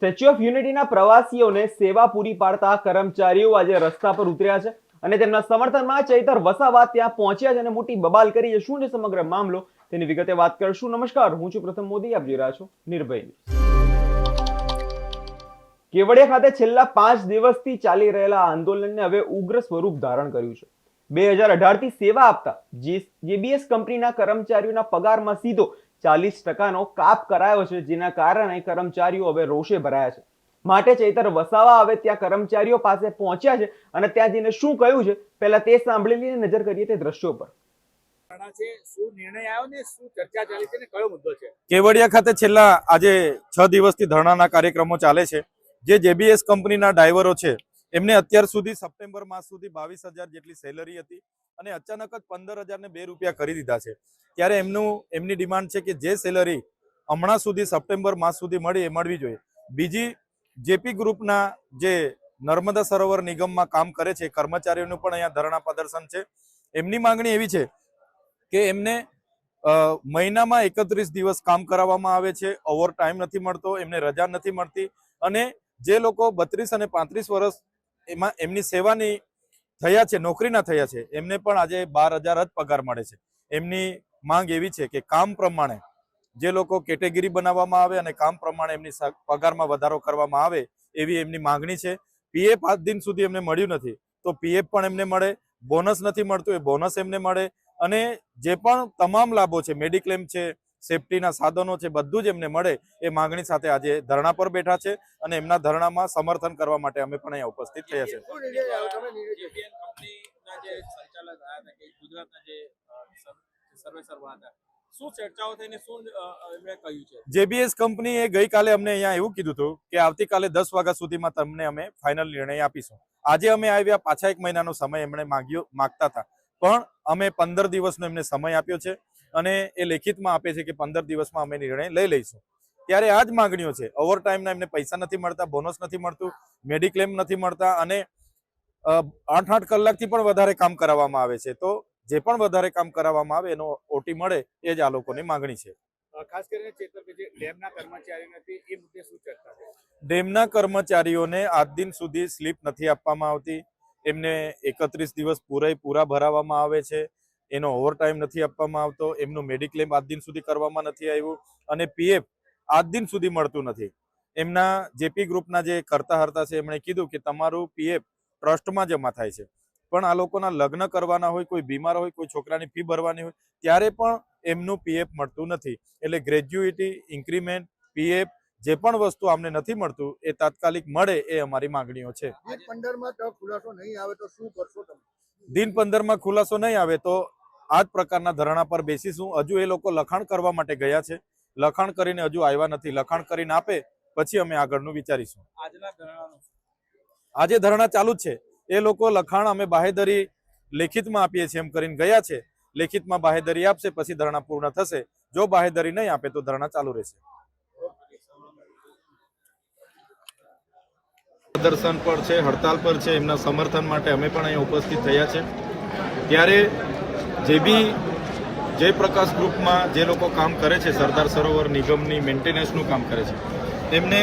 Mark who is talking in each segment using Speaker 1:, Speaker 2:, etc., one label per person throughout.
Speaker 1: Statue of યુનિટીના પ્રવાસીઓને સેવા પૂરી પાડતા કર્મચારીઓ આજે રસ્તા પર ઉતર્યા છે અને તેમના સમર્થનમાં ચૈતર વસાવા ત્યાં પહોંચ્યા છે અને મોટી બબાલ કરી શું છે સમગ્ર મામલો? તેની વિગતે વાત કરશું. નમસ્કાર, હું છું પ્રથમ મોદી. આપ જોઈ રહ્યા છો નિર્ભય કેવડિયા ખાતે છેલ્લા પાંચ દિવસથી ચાલી રહેલા આંદોલનને હવે ઉગ્ર સ્વરૂપ ધારણ કર્યું છે. બે હજાર અઢારથી સેવા આપતા જેબીએસ કંપનીના કર્મચારીઓના પગારમાં સીધો ચાલીસ ટકાનો કાપ કરાયો છે જેના કારણે કર્મચારીઓ હવે રોષે ભરાયા છે. માટે ચૈતર વસાવા હવે ત્યાં કર્મચારીઓ પાસે પહોંચ્યા છે અને ત્યાં જઈને શું કહ્યું છે? પહેલા તે સાંભળી લઈને નજર કરીએ તે દ્રશ્યો પર.
Speaker 2: શું નિર્ણય આવ્યો ને શું ચર્ચા ચાલી છે ને કયો મુદ્દો છે?
Speaker 3: કેવડિયા ખાતે છેલ્લા આજે છ દિવસથી ધરણાના કાર્યક્રમો ચાલે છે જે જેબીએસ કંપનીના ડ્રાઈવરો છે એમને અત્યાર સુધી સપ્ટેમ્બર માસ સુધી બાવીસ જેટલી સેલરી હતી અને અચાનક જ પંદર હજાર ને બે રૂપિયા કરી દીધા છે. ત્યારે એમનું, એમની ડિમાન્ડ છે કે જે સેલરી હમણાં સુધી સપ્ટેમ્બર માસ સુધી મળી એ મળવી જોઈએ. બીજી, જેપી ગ્રુપના જે નર્મદા સરોવર નિગમમાં કામ કરે છે, કર્મચારીઓનું પણ અહીંયા ધરણા પ્રદર્શન છે. એમની માંગણી એવી છે કે એમને મહિનામાં એકત્રીસ દિવસ કામ કરાવવામાં આવે છે ઓવર ટાઈમ નથી મળતો, એમને રજા નથી મળતી અને જે લોકો બત્રીસ અને પાંત્રીસ વર્ષ એમાં એમની સેવાની થયા છે, નોકરીના થયા છે, એમને પણ આજે બાર હજાર જ પગાર મળે છે. એમની માંગ એવી છે કે કામ પ્રમાણે જે લોકો કેટેગરી બનાવવામાં આવે અને કામ પ્રમાણે એમની પગારમાં વધારો કરવામાં આવે એવી એમની માંગણી છે. પીએફ આજ દિન સુધી એમને મળ્યું નથી, તો પીએફ પણ એમને મળે, બોનસ નથી મળતું એ બોનસ એમને મળે અને જે પણ તમામ લાભો છે, મેડિક્લેમ છે સેફટીના સાધનો છે બધું જ એમને મળે એ માંગણી સાથે આજે ધરણા પર બેઠા છે અને એમના ધરણામાં સમર્થન કરવા માટે અમે પણ અહીંયા ઉપસ્થિત થયા છે. જેબીએસ કંપનીએ ગઈકાલે અમને અહીંયા એવું કીધું હતું કે આવતીકાલે દસ વાગ્યા સુધીમાં તમને અમે ફાઇનલ નિર્ણય આપીશું. આજે અમે આવ્યા પાછા એક મહિનાનો સમય એમણે માંગ્યો માગતા હતા. પણ અમે પંદર દિવસનો એમને સમય આપ્યો છે. અને એ લેખિતમાં આપે છે કે પંદર દિવસમાં અમે નિર્ણય લઈ લઈશું. ત્યારે આ જ માગણીઓ છે. ઓવર ટાઈમના એમને પૈસા નથી મળતા બોનસ નથી મળતું મેડિક્લેમ નથી મળતા અને આઠ આઠ કલાકથી પણ વધારે કામ કરાવવામાં આવે છે. તો જે પણ વધારે કામ કરાવવામાં આવે એનો ઓટી મળે એ જ આ લોકોની માંગણી છે.
Speaker 2: ખાસ કરીને જે ડેમના કર્મચારી નથી એ મુદ્દે શું ચર્ચા છે?
Speaker 3: ડેમના કર્મચારીઓને આજ દિન સુધી સ્લીપ નથી આપવામાં આવતી. એમને એકત્રીસ દિવસ પૂરે પૂરા ભરાવવામાં આવે છે. એનો ઓવરટાઈમ નથી આપવામાં આવતો એમનું મેડિક્લેમ આજ દિન સુધી કરવામાં નથી આવ્યું અને પીએફ આજ દિન સુધી મળતું નથી. એમના જેપી ગ્રુપના જે કરતા હરતા છે એમણે કીધું કે તમારું પીએફ ટ્રસ્ટમાં જમા થાય છે. પણ આ લોકોના લગ્ન કરવાના હોય કોઈ બીમાર હોય કોઈ છોકરાની ફી ભરવાની હોય ત્યારે પણ એમનું પીએફ મળતું નથી. એટલે ગ્રેજ્યુએટી ઇન્ક્રીમેન્ટ પીએફ જે પણ વસ્તુ અમને નથી મળતું એ તાત્કાલિક મળે એ અમારી માંગણીઓ છે.
Speaker 4: દિન પંદરમાં ખુલાસો નહીં આવે તો શું કરશો તમે?
Speaker 3: દિન પંદરમાં ખુલાસો નહીં આવે તો આ જ પ્રકારના ધરણા પર બેસીશું. હજુ એ લોકો લખાણ કરવા માટે ગયા છે. લખાણ કરીને હજુ આવ્યા નથી. લખાણ કરીને આપે પછી અમે આગળનું વિચારીશું.
Speaker 5: આજના
Speaker 3: આજે ધરણા ચાલુ જ છે. એ લોકો લખાણ અમે બાહેધરી લેખિતમાં આપીએ છીએ એમ કરીને ગયા છે. લેખિતમાં બાહેધરી આપશે પછી ધરણા પૂર્ણ થશે. જો બાહેધરી નહીં આપે તો ધરણા ચાલુ રહેશે. પ્રદર્શન પર છે હડતાલ પર છે. એમના સમર્થન માટે અમે પણ અહીંયા ઉપસ્થિત થયા છે. ત્યારે જે બી જયપ્રકાશ ગ્રુપમાં જે લોકો કામ કરે છે, સરદાર સરોવર નિગમની મેન્ટેનન્સનું કામ કરે છે એમને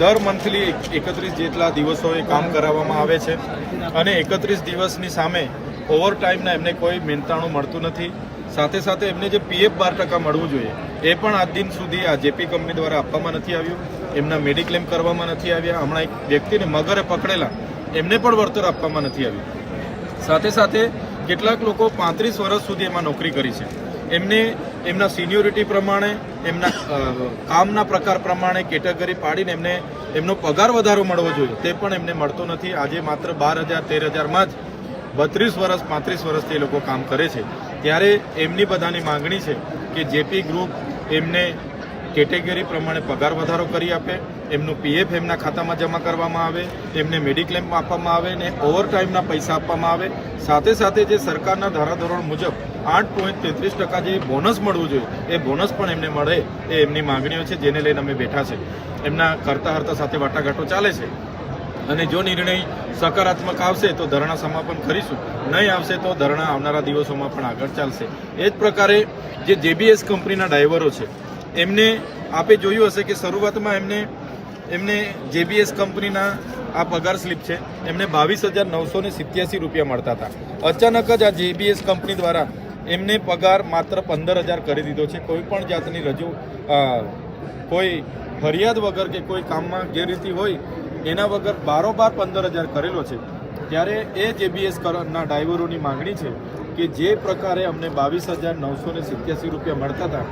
Speaker 3: દર મંથલી એકત્રીસ જેટલા દિવસોએ કામ કરાવવામાં આવે છે અને એકત્રીસ દિવસની સામે ઓવર ટાઈમના એમને કોઈ મહેનતાણું મળતું નથી. સાથે સાથે એમને જે પીએફ બાર ટકા મળવું જોઈએ, એ પણ આજ દિન સુધી આ જેપી કંપની દ્વારા આપવામાં નથી આવ્યું. એમના મેડિક્લેમ કરવામાં નથી આવ્યા. હમણાં એક વ્યક્તિને મગરે પકડેલા એમને પણ વળતર આપવામાં નથી આવ્યું. સાથે સાથે કેટલાક લોકો પાંત્રીસ વર્ષ સુધી એમાં નોકરી કરી છે. એમને, એમના સિનિયોરિટી પ્રમાણે, એમના કામના પ્રકાર પ્રમાણે કેટેગરી પાડીને એમને, એમનો પગાર વધારો મળવો જોઈએ. તે પણ એમને મળતો નથી. આજે માત્ર બાર હજાર, તેર હજારમાં જ બત્રીસ વર્ષ, પાંત્રીસ વર્ષથી એ લોકો કામ કરે છે. ત્યારે એમની બધાની માંગણી છે કે જેપી ગ્રુપ એમને કેટેગરી પ્રમાણે પગાર વધારો કરી આપે, એમનું પીએફ એમના ખાતામાં જમા કરવામાં આવે, એમને મેડિક્લેમ આપવામાં આવે ને ઓવરટાઈમના પૈસા આપવામાં આવે. સાથે સાથે જે સરકારના ધારાધોરણ મુજબ આઠ પોઈન્ટ તેત્રીસ ટકા જે બોનસ મળવું જોઈએ, એ બોનસ પણ એમને મળે એ એમની માંગણીઓ છે, જેને લઈને અમે બેઠા છે. એમના કરતા હરતા સાથે વાટાઘાટો ચાલે છે. અને જો નિર્ણય સકારાત્મક આવશે તો ધરણા સમાપન કરીશું. નહીં આવશે તો ધરણા આવનારા દિવસોમાં પણ આગળ ચાલશે. એ જ પ્રકારે જે જેબીએસ કંપનીના ડ્રાઈવરો છે એમને આપે જોયું હશે કે શરૂઆતમાં એમને
Speaker 2: એમને જેબીએસ કંપનીના આ પગાર સ્લિપ છે, એમને બાવીસ હજાર નવસો ને સિત્યાસી રૂપિયા મળતા હતા. અચાનક જ આ જેબીએસ કંપની દ્વારા એમને પગાર માત્ર પંદર હજાર કરી દીધો છે. કોઈ પણ જાતની રજૂ કોઈ ફરિયાદ વગર કે કોઈ કામમાં ગેરરીતિ હોય, એના વગર બારોબાર પંદર હજાર કરેલો છે. ત્યારે એ જેબીએસ ના ડ્રાઈવરોની માંગણી છે કે જે પ્રકારે અમને બાવીસ હજાર નવસો ને સિત્યાસી રૂપિયા મળતા હતા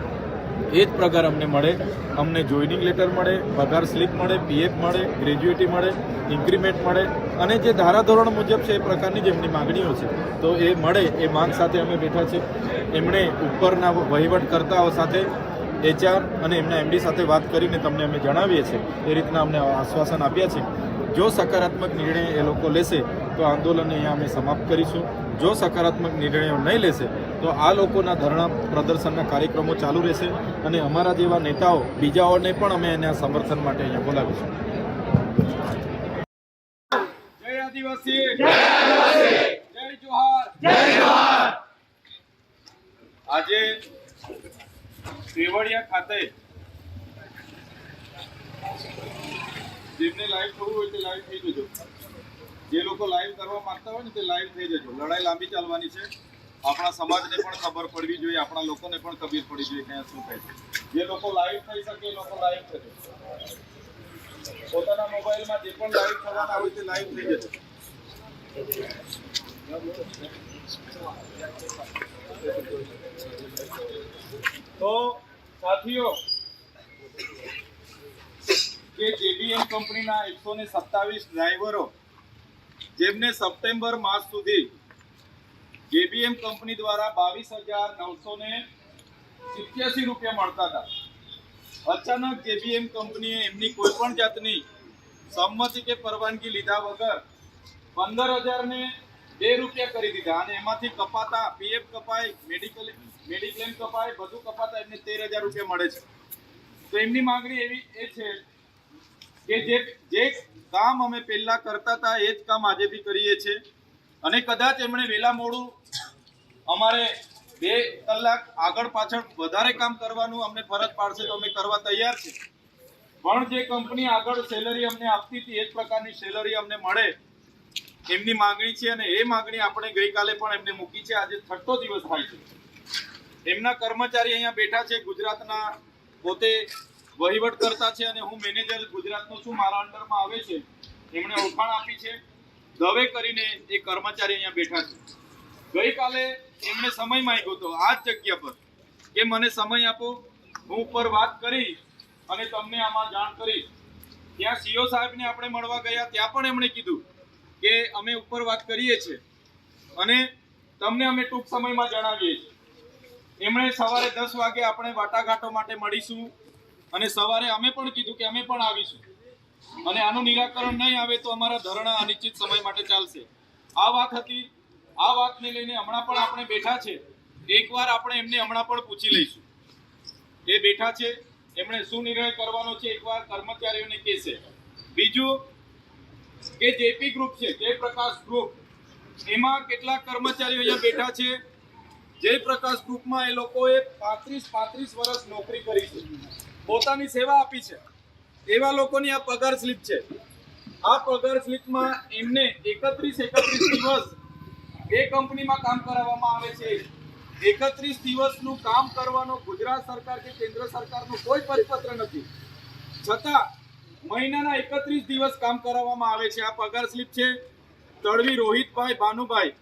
Speaker 2: એ જ પગાર અમને મળે. અમને જોઈનિંગ લેટર મળે, પગાર સ્લીપ મળે પીએફ મળે ગ્રેજ્યુએટી મળે ઇન્ક્રીમેન્ટ મળે. અને જે ધારાધોરણ મુજબ છે એ પ્રકારની જે એમની માંગણીઓ છે. તો એ મળે, એ માંગ સાથે અમે બેઠા છે. એમણે ઉપરના વહીવટકર્તાઓ સાથે એચઆર અને એમના એમડી સાથે વાત કરીને તમને અમે જણાવીએ છીએ. એ રીતના અમને આશ્વાસન આપ્યા છે. જો સકારાત્મક નિર્ણય એ લોકો લેશે, તો આંદોલનને અહીંયા અમે સમાપ્ત કરીશું. જો સકારાત્મક નિર્ણયો નહીં લેશે તો આ લોકોના ધરણા પ્રદર્શનના કાર્યક્રમો ચાલુ રહેશે અને અમારા જેવા નેતાઓ બીજાઓને પણ અમે એના સમર્થન માટે અહીંયા બોલાવીશું.
Speaker 3: જય આદિવાસી! જય જોહાર! જય આજે કેવડિયા ખાતે જેમને લાઈવ થવું હોય તે લાઈવ થઈ જજો જે લોકો લાઈવ કરવા માંગતા હોય ને તે લાઈવ થઈ જજો. લડાઈ લાંબી ચાલવાની છે. આપણા સમાજને પણ ખબર પડવી જોઈએ, આપણા લોકોને પણ ખબર પડવી જોઈએ કે શું થાય છે. જે લોકો લાઈવ થઈ શકે એ લોકો લાઈવ થજો પોતાના મોબાઈલમાં જે પણ લાઈવ થવાના હોય તે લાઈવ થઈ જશે. તો સાથીઓ, કે જેબીએમ કંપનીના એકસો ને સત્તાવીસ ડ્રાઈવરો જેમને સપ્ટેમ્બર માસ સુધી જેબીએમ કંપની દ્વારા બાવીસ હજાર નવસો ને સિત્યાસી રૂપિયા મળતા હતા. અચાનક જેબીએમ કંપનીએ એમની કોઈ પણ જાતની સંમતિ કે પરવાનગી લીધા વગર પંદર હજાર ને બે રૂપિયા કરી દીધા અને એમાંથી કપાતા પીએફ કપાય, મેડિકલ, મેડિક્લેમ કપાય, બધું કપાતા એમને તેર હજાર રૂપિયા મળે છે. તો એમની માંગણી એવી એ છે કે જે જે કામ અમે પહેલા કરતા હતા, એ જ કામ આજે બી કરીએ છીએ. અને કદાચ એમણે વેલા મોડું અમારે બે કલાક આગળ પાછળ વધારે કામ કરવાનું અમને ફરજ પાડશે તો અમે કરવા તૈયાર છે પણ જે કંપની આગળ સેલરી અમને આપતી હતી, એ જ પ્રકારની સેલરી અમને મળે એમની માંગણી છે અને એ માંગણી આપણે ગઈકાલે પણ એમને મૂકી છે. આજે છઠ્ઠો દિવસ થાય છે. એમના કર્મચારી અહીંયા બેઠા છે ગુજરાતના પોતે વહીવટ કરતા છે અને હું મેનેજર ગુજરાતનો છું, મારા અંડરમાં આવે છે. એમણે ઓળખાણ આપી છે. દવે કરીને એ કર્મચારી અહીંયા બેઠા છે. ગઈકાલે એમણે સમય માંગ્યો હતો આ જ જગ્યા પર કે મને સમય આપો. હું ઉપર વાત કરી અને તમને આમાં જાણ કરીશ ત્યાં સીઓ સાહેબને આપણે મળવા ગયા, ત્યાં પણ એમણે કીધું કે અમે ઉપર વાત કરીએ છીએ અને તમને અમે ટૂંક સમયમાં જણાવીએ છીએ. એમણે સવારે દસ વાગે આપણે વાટાઘાટો માટે મળીશું. અને સવારે અમે પણ કીધું કે અમે પણ આવીશું. અને આનું નિરાકરણ નહીં આવે તો અમારા ધરણા અનિશ્ચિત સમય માટે ચાલશે. આ વાત હતી, આ વાતને લઈને હમણાં પણ આપણે બેઠા છે. એકવાર આપણે એમને હમણાં પણ પૂછી લઈશું. એ બેઠા છે, એમણે શું નિર્ણય કરવાનો છે એકવાર કર્મચારીઓને કહેશે. બીજું કે જેપી ગ્રુપ છે, જયપ્રકાશ ગ્રુપ, એમાં કેટલાક કર્મચારીઓ અહીંયા બેઠા છે. જયપ્રકાશ ગ્રુપમાં એ લોકોએ પાંત્રીસ પાંત્રીસ વર્ષ નોકરી કરી છે. પોતાની સેવા આપી છે. એવા લોકોની આ પગાર સ્લિપ છે. આ પગાર સ્લિપમાં એમને એકત્રીસ એકત્રીસ દિવસ એ કંપનીમાં કામ કરાવવામાં આવે છે. એકત્રીસ દિવસનું કામ કરવાનો ગુજરાત સરકાર કે કેન્દ્ર સરકારનો કોઈ પરિપત્ર નથી. છતાં મહિનાના એકત્રીસ દિવસ કામ કરાવવામાં આવે છે. આ પગાર સ્લિપ છે. તળવી રોહિતભાઈ ભાનુભાઈ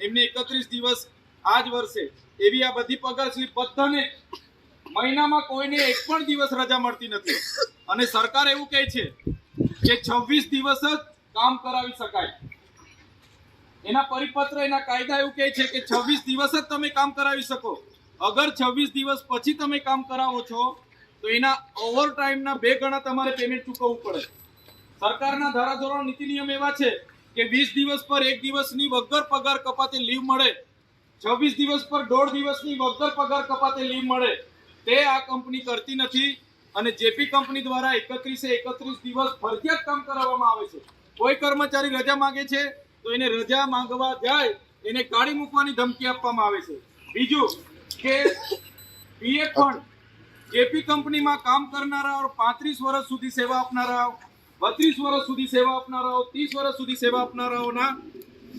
Speaker 3: એમને એકત્રીસ દિવસ આ જ વર્ષે એવી આ બધી પગાર સ્લિપ બધાને મહિનામાં કોઈને એક પણ દિવસ રજા મળતી નથી. અને સરકાર એવું કહે છે કે છવ્વીસ દિવસ જ કામ કરાવી શકાય. એના પરિપત્ર, એના કાયદા એવું કહે છે કે છવ્વીસ દિવસ જ તમે કામ કરાવી શકો. અગર છવ્વીસ દિવસ પછી તમે કામ કરાવો છો, તો એના ઓવર ટાઈમના બે ગણા તમારે પેમેન્ટ ચૂકવવું પડે. સરકારના ધારાધોરણ નીતિ નિયમ એવા છે કે વીસ દિવસ પર એક દિવસની વગર પગાર કપાતે લીવ મળે. છવ્વીસ દિવસ પર દોઢ દિવસની વગર પગાર કપાતે લીવ મળે. તે આ કંપની કરતી નથી અને જેપી કંપની દ્વારા એકત્રીસે એકત્રીસ દિવસ ફરજિયાત કામ કરાવવામાં આવે છે. કોઈ કર્મચારી રજા માંગે છે તો એને રજા માંગવા જાય, એને કાઢી મૂકવાની ધમકી આપવામાં આવે છે. બીજું કે પીએફ ફંડ જેપી કંપનીમાં કામ કરનારા પાંત્રીસ વર્ષ સુધી સેવા આપનારા બત્રીસ વર્ષ સુધી સેવા આપનારાઓ, ત્રીસ વર્ષ સુધી સેવા આપનારાઓના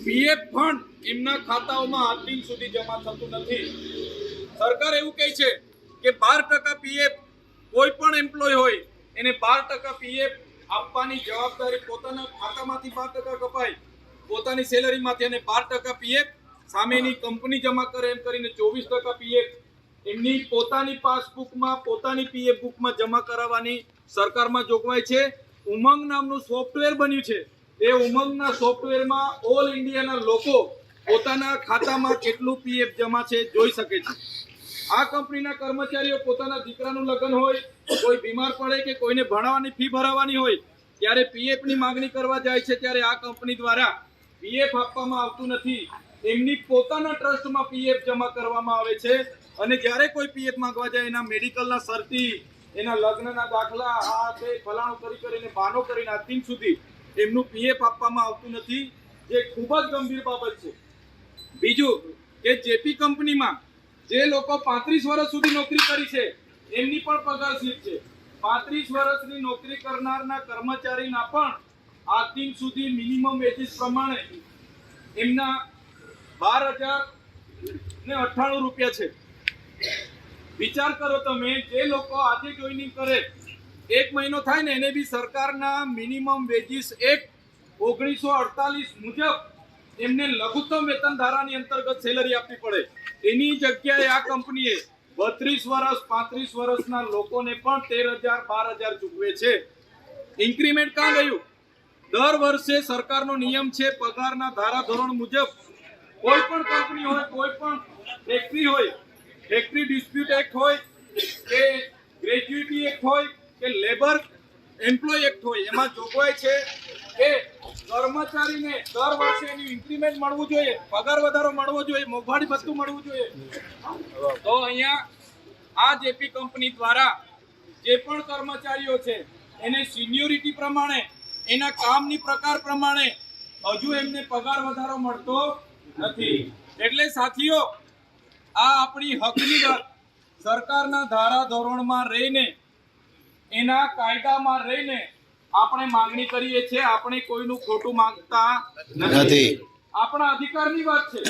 Speaker 3: પીએફ ફંડ એમના ખાતાઓમાં દિન સુધી જમા થતું નથી. સરકાર એવું કહે છે કે બાર ટકા પીએફ કોઈ પણ એમ્પ્લોય હોય, એને બાર ટકા પીએફ આપવાની જવાબદારી પોતાના ખાતામાંથી બાર ટકા કપાય, પોતાની સેલરીમાંથી અને બાર ટકા પીએફ સામેની કંપની જમા કરે એમ કરીને ચોવીસ ટકા પીએફ એમની પોતાની પાસબુકમાં, પોતાની પીએફ બુકમાં જમા કરાવવાની સરકારમાં જોગવાઈ છે. ઉમંગ નામનું સોફ્ટવેર બન્યું છે. એ ઉમંગના સોફ્ટવેરમાં ઓલ ઇન્ડિયાના લોકો પોતાના ખાતામાં કેટલું પીએફ જમા છે જોઈ શકે છે. આ કંપનીના કર્મચારીઓ પોતાના દીકરાનું લગ્ન હોય, કોઈ બીમાર પડે કે કોઈને ભણાવવાની ફી ભરાવવાની હોય, ત્યારે પીએફની માંગણી કરવા જાય છે ત્યારે આ કંપની દ્વારા પીએફ આપવામાં આવતું નથી. એમની પોતાના ટ્રસ્ટમાં પીએફ જમા કરવામાં આવે છે અને જ્યારે કોઈ પીએફ માંગવા જાય, એના મેડિકલના શરતી એના લગ્નના દાખલા, આ તે ફલાણો કરી કરીને, બાનો કરીને આજ સુધી એમનું પીએફ આપવામાં આવતું નથી. જે ખૂબ જ ગંભીર બાબત છે. બીજું કે જેપી કંપનીમાં જે લોકો પાંત્રીસ વર્ષ સુધી નોકરી કરી છે, એમની પણ પગાર સ્લીપ છે. પાંત્રીસ વર્ષની નોકરી કરનારના કર્મચારીના પણ આજ દિન સુધી મિનિમમ વેજીસ પ્રમાણે એમના બાર હજાર ને અઠ્ઠાણું રૂપિયા છે. વિચાર કરો તમે, જે લોકો આજે જોઈનિંગ કરે, એક મહિનો થાય ને એને બી સરકારના મિનિમમ વેજીસ એક ઓગણીસો અડતાલીસ મુજબ એમને લઘુત્તમ વેતન ધારાની અંતર્ગત સેલરી આપવી પડે. એની જગ્યાએ આ કંપનીએ બત્રીસ વર્ષ પાંત્રીસ વર્ષના લોકોને પણ તેર હજાર, બાર હજાર ચૂકવે છે. ઇન્ક્રીમેન્ટ કાં ગયું દર વર્ષે સરકારનો નિયમ છે પગારના ધારાધોરણ મુજબ. કોઈ પણ કંપની હોય, કોઈ પણ ફેક્ટરી હોય ફેક્ટરી ડિસ્પ્યુટ એક્ટ હોય, કે ગ્રેજ્યુટી એક્ટ હોય, કે લેબર એમ્પ્લોય એક્ટ હોય. એમાં જોગવાઈ છે કે કર્મચારીને દર વર્ષે એની ઇન્ક્રીમેન્ટ મળવું જોઈએ, પગાર વધારો મળવો જોઈએ, મોંઘવારી ભથ્થું મળવું જોઈએ. તો અહીંયા આ જેપી કંપની દ્વારા જે પણ કર્મચારીઓ છે, એને સિનિયોરિટી પ્રમાણે, એના કામની પ્રકાર પ્રમાણે હજુ એમને પગાર વધારો મળતો નથી. એટલે સાથીઓ, આ આપણી હકની વાત સરકારના ધારા ધોરણમાં રહીને એના કાયદામાં રહીને આપણે માંગણી કરીએ છીએ આપણે કોઈનું ખોટું માંગતા નથી. આપણા અધિકારની વાત છે.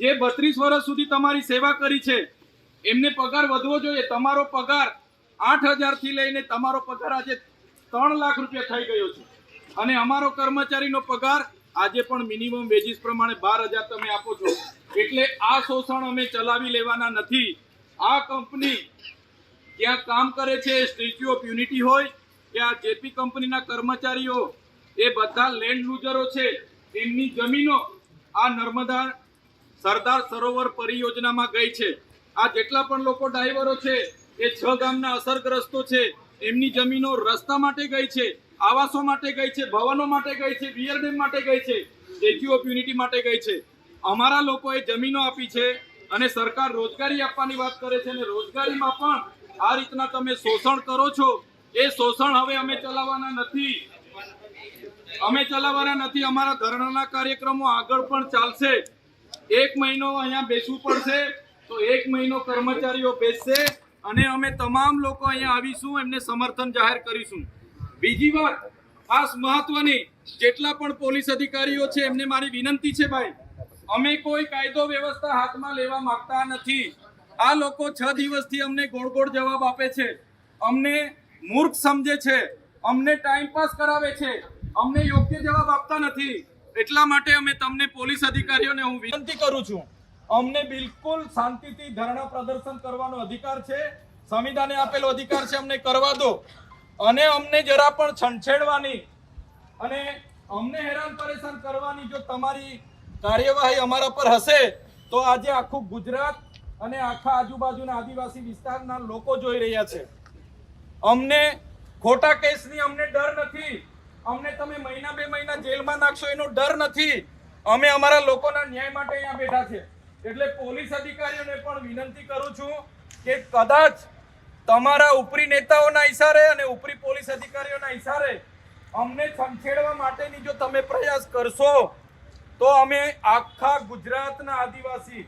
Speaker 3: જે બત્રીસ વર્ષ સુધી તમારી સેવા કરી છે એમને પગાર વધવો જોઈએ. તમારો પગાર આઠ હજારથી લઈને તમારો પગાર આજે ત્રણ લાખ રૂપિયા થઈ ગયો છે. અને અમારો કર્મચારીનો પગાર આજે પણ મિનિમમ વેજીસ પ્રમાણે બાર હજાર તમે આપો છો. એટલે આ શોષણ અમે ચલાવી લેવાના નથી. આ કંપની ત્યાં કામ કરે છે સ્ટેચ્યુ ઓફ યુનિટી હોય કે આ જેપી કંપનીના કર્મચારીઓ, એ બધા લેન્ડ લૂઝરો છે, તેમની જમીનો આ નર્મદા સરદાર સરોવર પરિયોજનામાં ગઈ છે. આ જેટલા પણ લોકો ડ્રાઈવરો છે, એ છ ગામના અસરગ્રસ્તો છે, એમની જમીનો રસ્તા માટે ગઈ છે, આવાસો માટે ગઈ છે, ભવનો માટે ગઈ છે બિયર ડેમ માટે ગઈ છે, સ્ટેચ્યુ ઓફ યુનિટી માટે ગઈ છે. અમારા લોકોએ જમીનો આપી છે અને સરકાર રોજગારી આપવાની વાત કરે છે અને રોજગારીમાં પણ આ રીતના તમે શોષણ કરો છો. એ શોષણ હવે અમે ચલાવવાના નથી. અમે ચલાવવાના નથી. અમારા ધરણાના કાર્યક્રમો આગળ પણ ચાલશે. એક મહિનો અહીંયા બેસવું પડશે. તો એક મહિનો કર્મચારીઓ બેસશે. અને અમે તમામ લોકો અહીંયા આવીશું, એમને સમર્થન જાહેર કરીશું. બીજી વાત, ખાસ મહત્વની, જેટલા પણ પોલીસ અધિકારીઓ છે, એમને મારી વિનંતી છે ભાઈ, અમે કોઈ કાયદો વ્યવસ્થા હાથમાં લેવા માંગતા નથી. આ લોકો છ દિવસથી અમને ગોળ ગોળ જવાબ આપે છે. અમને મૂર્ખ સમજે છે. અમને ટાઈમ પાસ કરાવે છે. અમને યોગ્ય જવાબ આપતા નથી. એટલા માટે અમે તમને પોલીસ અધિકારીઓને હું વિનંતી કરું છું. અમને બિલકુલ શાંતિથી ધરણા પ્રદર્શન કરવાનો અધિકાર છે. સંવિધાને આપેલો અધિકાર છે અમને કરવા દો. અને અમને જરા પણ છંછેડવાની અને અમને હેરાન પરેશાન કરવાની જો તમારી કાર્યવાહી અમારા પર હશે, તો આજે આખું ગુજરાત અને આખા આજુબાજુના આદિવાસી વિસ્તારના લોકો જોઈ રહ્યા છે. અમને ખોટા કેસની અમને ડર નથી. અમને તમે મહિના બે મહિના જેલમાં નાખશો એનો ડર નથી. અમે અમારા લોકોના ન્યાય માટે અહીંયા બેઠા છે. એટલે પોલીસ અધિકારીઓને પણ વિનંતી કરું છું કે કદાચ તમારા ઉપરી નેતાઓના ઇશારે અને ઉપરી પોલીસ અધિકારીઓના ઇશારે અમને છંછેડવા માટેની જો તમે પ્રયાસ કરશો, તો અમે આખા ગુજરાતના આદિવાસી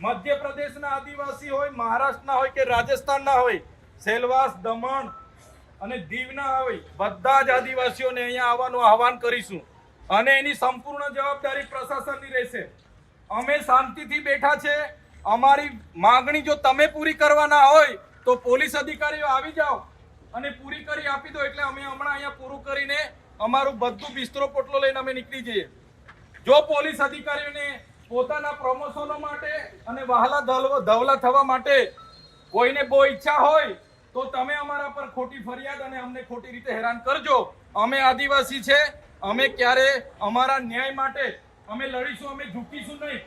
Speaker 3: મધ્યપ્રદેશના આદિવાસી હોય, મહારાષ્ટ્રના હોય કે રાજસ્થાનના હોય, સેલવાસ, દમણ અને દીવના હોય, બધા જ આદિવાસીઓને અહીંયા આવવાનું આહવાન કરીશું. અને એની સંપૂર્ણ જવાબદારી પ્રશાસનની રહેશે. અમે શાંતિથી બેઠા છે. અમારી માગણી જો તમે પૂરી કરવાના હોય, તો પોલીસ અધિકારીઓ આવી જાઓ અને પૂરી કરી આપી દો. એટલે અમે હમણાં અહીંયા પૂરું કરીને અમારું બધું બિસ્તરો પોટલો લઈને અમે નીકળી જઈએ. જો પોલીસ અધિકારીઓને પોતાના પ્રમોશનો માટે અને વહાલા ધવલા થવા માટે કોઈને બહુ ઈચ્છા હોય તો તમે અમારા પર ખોટી ફરિયાદ અને અમને ખોટી રીતે હેરાન કરજો. અમે આદિવાસી છે, અમે ક્યારે અમારા ન્યાય માટે અમે લડીશું, અમે ઝૂકીશું નહીં.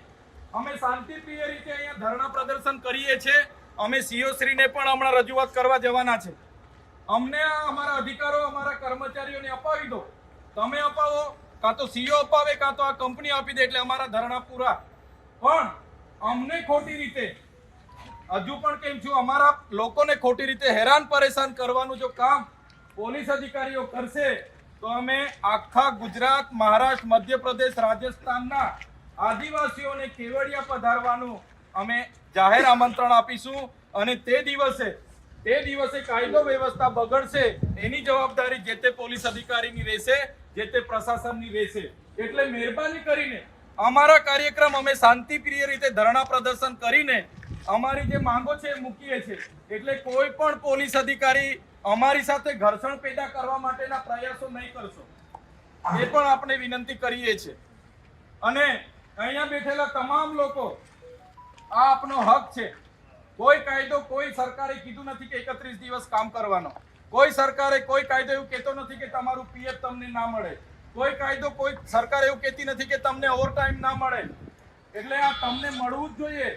Speaker 3: અમે શાંતિપ્રિય રીતે અહીંયા ધરણા પ્રદર્શન કરીએ છીએ. અમે સીઓશ્રીને પણ હમણાં રજૂઆત કરવા જવાના છે. અમને અમારા અધિકારો, અમારા કર્મચારીઓને અપાવી દો. તમે અપાવો કાં તો સીઓ અપાવે, કાં તો આ કંપની આપી દે એટલે અમારા ધરણા પૂરા. પણ અમને ખોટી રીતે, હજુ પણ કેમ છું, અમારા લોકોને ખોટી રીતે હેરાન પરેશાન કરવાનું જો કામ પોલીસ અધિકારીઓ કરશે, તો અમે આખા ગુજરાત, મહારાષ્ટ્ર, મધ્યપ્રદેશ, રાજસ્થાનના આદિવાસીઓને કેવડિયા પધારવાનું અમે જાહેર આમંત્રણ આપીશું અને તે દિવસે તે દિવસે કાયદો વ્યવસ્થા બગડશે, એની જવાબદારી જે તે પોલીસ અધિકારીની રહેશે. જે તે પ્રશાસનની રહેશે એટલે મહેરબાની કરીને અમારા કાર્યક્રમ અમે શાંતિપ્રિય રીતે ધરણા પ્રદર્શન કરીને અમારી જે માંગો છે એ મૂકીએ છીએ. એટલે કોઈ પણ પોલીસ અધિકારી અમારી સાથે ઘર્ષણ પેદા કરવા માટેના પ્રયાસો નહીં કરશો. એ પણ આપણે વિનંતી કરીએ છીએ. અને અહીંયા બેઠેલા તમામ લોકો, આ આપનો હક છે. કોઈ કાયદો કોઈ સરકારે કીધું નથી કે એકત્રીસ દિવસ કામ કરવાનો. કોઈ સરકારે કોઈ કાયદો એવું કહેતો નથી કે તમારું પીએફ તમને ના મળે. કોઈ કાયદો કોઈ સરકાર એવું કહેતી નથી કે તમને ઓવરટાઈમ ના મળે. એટલે આ તમને મળવું જ જોઈએ.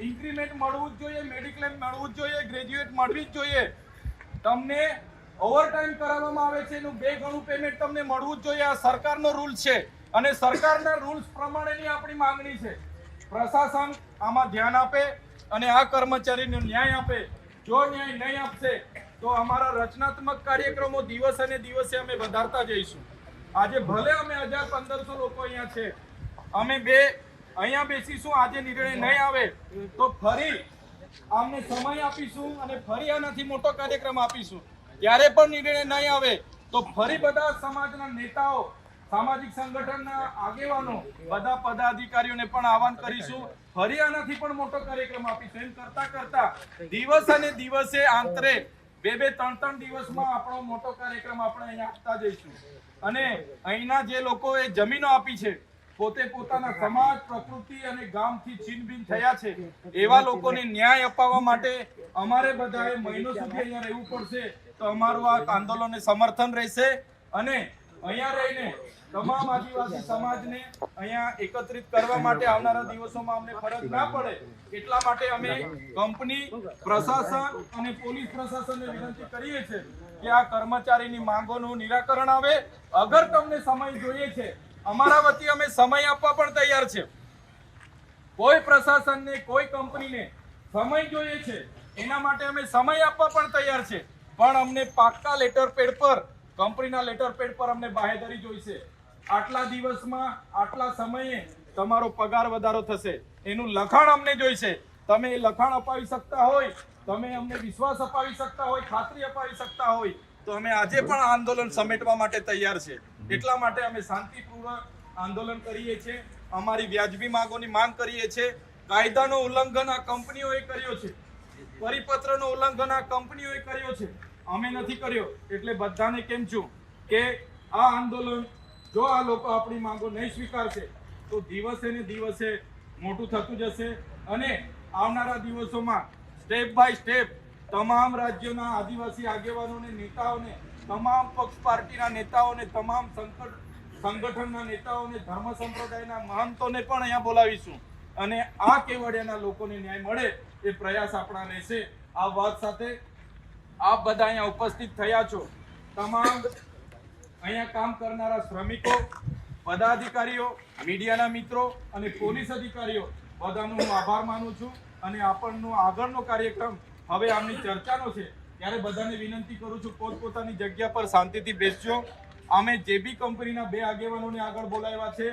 Speaker 3: ઇન્ક્રીમેન્ટ મળવું જ જોઈએ મેડિક્લેમ મળવું જ જોઈએ ગ્રેજ્યુએટ મળવી જ જોઈએ. તમને ઓવરટાઈમ કરાવવામાં આવે છે એનું બે ગણું પેમેન્ટ તમને મળવું જ જોઈએ. આ સરકારનો રૂલ છે. અને સરકારના રૂલ્સ પ્રમાણેની આપણી માંગણી છે. પ્રશાસન આમાં ધ્યાન આપે અને આ કર્મચારીને ન્યાય આપે. જો ન્યાય નહીં આપશે તો અમારા રચનાત્મક કાર્યક્રમો દિવસે ને દિવસે અમે વધારતા જઈશું. આજે ભલે અમે હજાર પંદરસો લોકો અહીંયા છે, અમે બે અહીંયા બેસીશું, આજે નિર્ણય નહીં આવે, તો ફરી અમને સમય આપીશું અને ફરી આનાથી મોટો કાર્યક્રમ આપીશું. ત્યારે પણ નિર્ણય નહીં આવે, તો ફરી બધા સમાજના નેતાઓ, સામાજિક સંગઠનના આગેવાનો, બધા પદાધિકારીઓને પણ આહવાન કરીશું. ફરી આનાથી પણ મોટો કાર્યક્રમ આપીશું. એમ કરતા કરતા દિવસ અને દિવસે આંતરે બે બે, ત્રણ ત્રણ દિવસમાં આપણો મોટો કાર્યક્રમ આપણે અહીંયા આપતા જઈશું. અને અહીંના જે લોકોએ જમીનો આપી છે, પોતે પોતાના સમાજ, પ્રકૃતિ અને ગામથી છીનબીન થયા છે, એવા લોકોને ન્યાય અપાવવા માટે અમારે બધાએ મહિનો સુધી અહીંયા રહેવું પડશે. તો અમારું આ આંદોલનને સમર્થન રહેશે. અને અહીંયા રહીને તમામ આદિવાસી સમાજને અહીંયા એકત્રિત કરવા માટે આવનારા દિવસોમાં અમને ફરજ ના પડે એટલા માટે અમે કંપની, પ્રશાસન અને પોલીસ પ્રશાસનને વિનંતી કરીએ છીએ કે આ કર્મચારીની માંગોનું નિરાકરણ આવે. અગર તમને સમય જોઈએ છે, અમારા વતી અમે સમય આપવા પણ તૈયાર છે કોઈ પ્રશાસનને, કોઈ કંપનીને સમય જોઈએ છે, એના માટે અમે સમય આપવા પણ તૈયાર છે પણ અમને પાક્કા લેટર પેડ પર, કંપનીના લેટર પેડ પર અમને બાહેધરી જોઈશે. આટલા દિવસમાં, આટલા સમયે તમારો પગાર વધારો થશે. એનું લખાણ અમને જોઈશે. તમે એ લખાણ અપાવી શકતા હોય, તમે અમને વિશ્વાસ અપાવી શકતા હોય, ખાતરી અપાવી શકતા હોય, તો અમે આજે પણ આંદોલન સમેટવા માટે તૈયાર છે. એટલા માટે અમે શાંતિપૂર્વક આંદોલન કરીએ છીએ. અમારી વ્યાજબી માંગોની માંગ કરીએ છીએ. કાયદાનો ઉલ્લંઘન આ કંપનીઓએ કર્યો છે. પરિપત્રનો ઉલ્લંઘન આ કંપનીઓએ કર્યો છે. અમે નથી કર્યો. એટલે બધાને કેમ છું કે આ આંદોલન જો આ લોકો આપણી માંગો નહીં સ્વીકારશે, તો દિવસે ને દિવસે મોટું થતું જશે અને આવનારા દિવસોમાં સ્ટેપ બાય સ્ટેપ તમામ રાજ્યોના આદિવાસી આગેવાનોને, નેતાઓને, તમામ પક્ષ પાર્ટીના નેતાઓને, તમામ સંકટ, સંગઠનના નેતાઓને, ધર્મ સંપ્રદાયના મહંતોને પણ અહીંયા બોલાવીશું. અને આ કેવડિયાના લોકોને ન્યાય મળે એ પ્રયાસ આપણા રહેશે. આ વાત સાથે આપ બધા અહીંયા ઉપસ્થિત થયા છો. તમામ અહીંયા કામ કરનારા શ્રમિકો, પદાધિકારીઓ, મીડિયાના મિત્રો અને પોલીસ અધિકારીઓ, બધાનો હું આભાર માનું છું અને આપણનો આગળનો કાર્યક્રમ હવે આમની ચર્ચાનો છે. ત્યારે બધાને વિનંતી કરું છું પોતપોતાની જગ્યા પર શાંતિથી બેસજો. અમે જેબી કંપનીના બે આગેવાનોને આગળ બોલાવ્યા છે.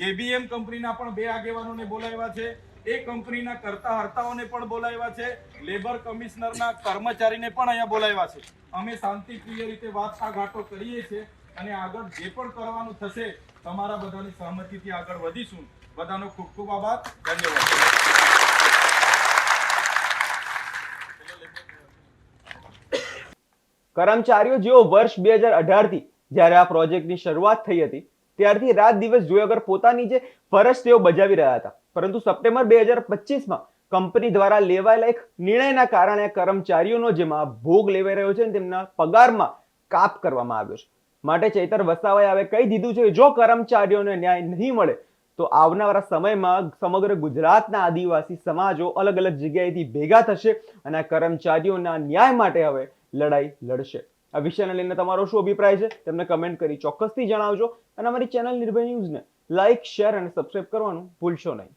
Speaker 3: જેબીએમ કંપનીના પણ બે આગેવાનોને બોલાવ્યા છે. એ કંપનીના કરતા હર્તાઓને પણ બોલાવ્યા છે. લેબર કમિશનરના કર્મચારીને પણ અહીંયા બોલાવ્યા છે. અમે શાંતિપ્રિય રીતે વાટાઘાટો કરીએ છીએ અને આગળ જે પણ કરવાનું થશે, તમારા બધાની સહમતિથી આગળ વધીશું. બધાનો ખૂબ ખૂબ આભાર. ધન્યવાદ.
Speaker 1: કર્મચારીઓ, જેઓ વર્ષ બે હજાર અઢારથી જ્યારે આ પ્રોજેક્ટની શરૂઆત થઈ હતી ત્યારથી રાત દિવસ જોયા વગર પોતાની જે ફરજ તેઓ બજાવી રહ્યા હતા. પરંતુ સપ્ટેમ્બર બે હજાર પચીસમાં કંપની દ્વારા લેવાયેલા એક નિર્ણયના કારણે કર્મચારીઓનો જેમાં ભોગ લેવાઈ રહ્યો છે તેમના પગારમાં કાપ કરવામાં આવ્યો છે. માટે ચૈતર વસાવાએ હવે કહી દીધું છે જો કર્મચારીઓને ન્યાય નહીં મળે, તો આવનારા સમયમાં સમગ્ર ગુજરાતના આદિવાસી સમાજો અલગ અલગ જગ્યાએથી ભેગા થશે અને કર્મચારીઓના ન્યાય માટે હવે લડાઈ લડશે. આ વિષયને લઈને તમારો શું અભિપ્રાય છે તેમને કમેન્ટ કરી ચોક્કસથી જણાવજો. અને અમારી ચેનલ નિર્ભય ન્યૂઝને લાઇક શેર અને સબસ્ક્રાઇબ કરવાનું ભૂલશો નહીં.